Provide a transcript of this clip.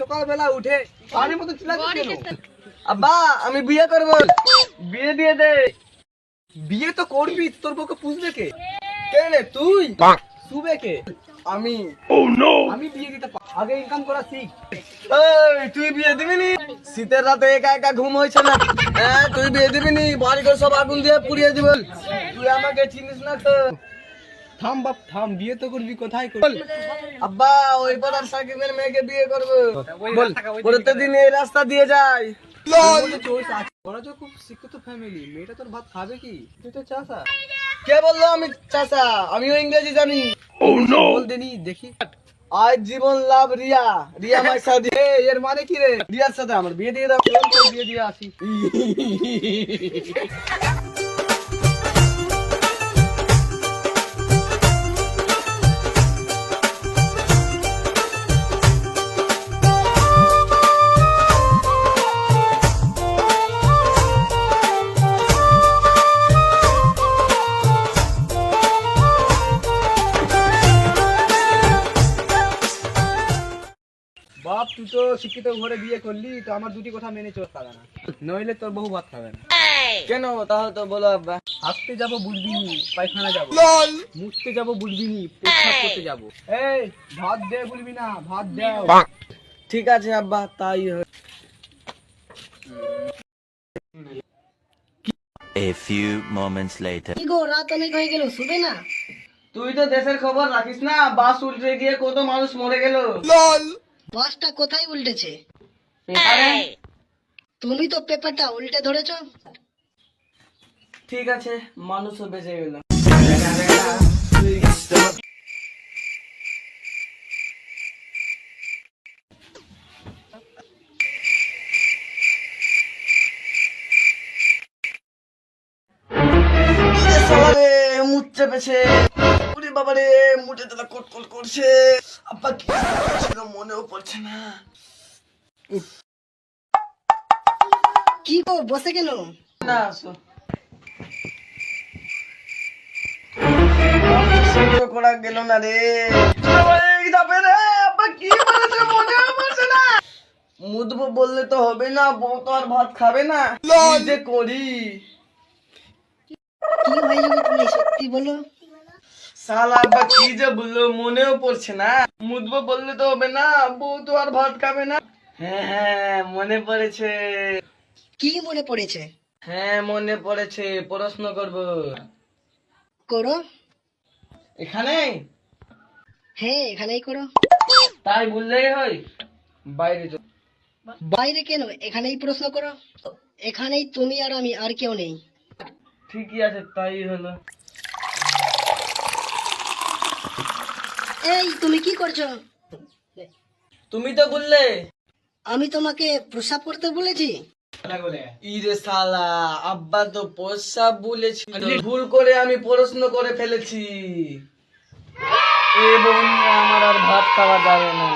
সকালবেলা উঠে পানির মতো আব্বা আমি বিয়ে করব। বিয়ে দিয়ে দে। বিয়ে তো করবি তোর বউকে পুষবে কে? কে তুই? শুবে কে? আমি। আমি বিয়ে দিতে আগে ইনকাম করা শিখ। এই তুই বিয়ে দিবি নি? শীতের রাতে একা একা ঘুম হয়েছে না। হ্যাঁ তুই বিয়ে দিবি নি? বাড়ি করে সব আগুন দিয়ে পুড়িয়ে দিব। তুই আমাকে চিনিস না তো। থাম বাপ থাম বিয়ে তো করবি কোথায় করবি? আব্বা ওই পাড়ার সাকিবের মেয়েকে বিয়ে করব। বল প্রত্যেকদিন এই রাস্তা দিয়ে যায় ওরা তো খুব শিক্ষিত ফ্যামিলি মেয়েটা তোর ভাত খাবে কি? তুই তো চাষা। কে বলল আমি চাষা? আমিও ইংরেজি জানি। বল দেনি দেখি। আজ জীবন লাভ রিয়া। রিয়া মাই সাথে। এর মানে কি রে? রিয়ার সাথে আমার বিয়ে দিয়ে দাও বিয়ে দিয়ে আসি। বাপ তুই তো শিক্ষিত ঘরে বিয়ে করলি তো আমার দুটি কথা মেনে চল পাবে না। নইলে তোর বহু ভাত খাবে না। কেন তাহলে তো বলো আব্বা? হাসতে যাব বুঝবি নি পায়খানা যাব। মুছতে যাব বুঝবি নি পেশাব করতে যাব। এই ভাত দে বলবি না ভাত দে। ঠিক আছে আব্বা তাই A few moments later. কি গো রাত অনেক হয়ে গেল শুবে না? তুই তো দেশের খবর রাখিস না বাস উল্টে গিয়ে কত মানুষ মরে গেল। বাসটা কোথায় উল্টেছে? তুমি তো পেপারটা উল্টে ধরেছ। ঠিক আছে মানুষও বেঁচে গেল। মুচ্ছে পেছে। মুটে কট করছে। আব্বা কি মনেও পড়ছে না। কি গো বসে কেন? না আসো। করা গেল না রে। মুদবো বললে তো হবে না বউ তো আর ভাত খাবে না। যে করি। কি হয়ে যাবে তুমি সত্যি বলো। সালা আব্বা কি যে বলল মনেও পড়ছে না। মুদবো বললে তো হবে না বউ তো আর ভাত খাবে না। হ্যাঁ হ্যাঁ মনে পড়েছে। কি মনে পড়েছে? হ্যাঁ মনে পড়েছে প্রশ্ন করব। করো। এখানে? হ্যাঁ এখানেই করো। তাই বললেই হয়? বাইরে চল। বাইরে কেন? এখানেই প্রশ্ন করো। এখানেই তুমি আর আমি আর কেউ নেই। ঠিকই আছে তাই হলো। এই তুমি কি করছ? তুমি তো বললে। আমি তোমাকে প্রসাব করতে বলেছি। ইরে সালা আব্বা তো প্রসাব বলেছি ভুল করে আমি প্রশ্ন করে ফেলেছি। এ বোন আমার আর ভাত খাওয়া যাবে না।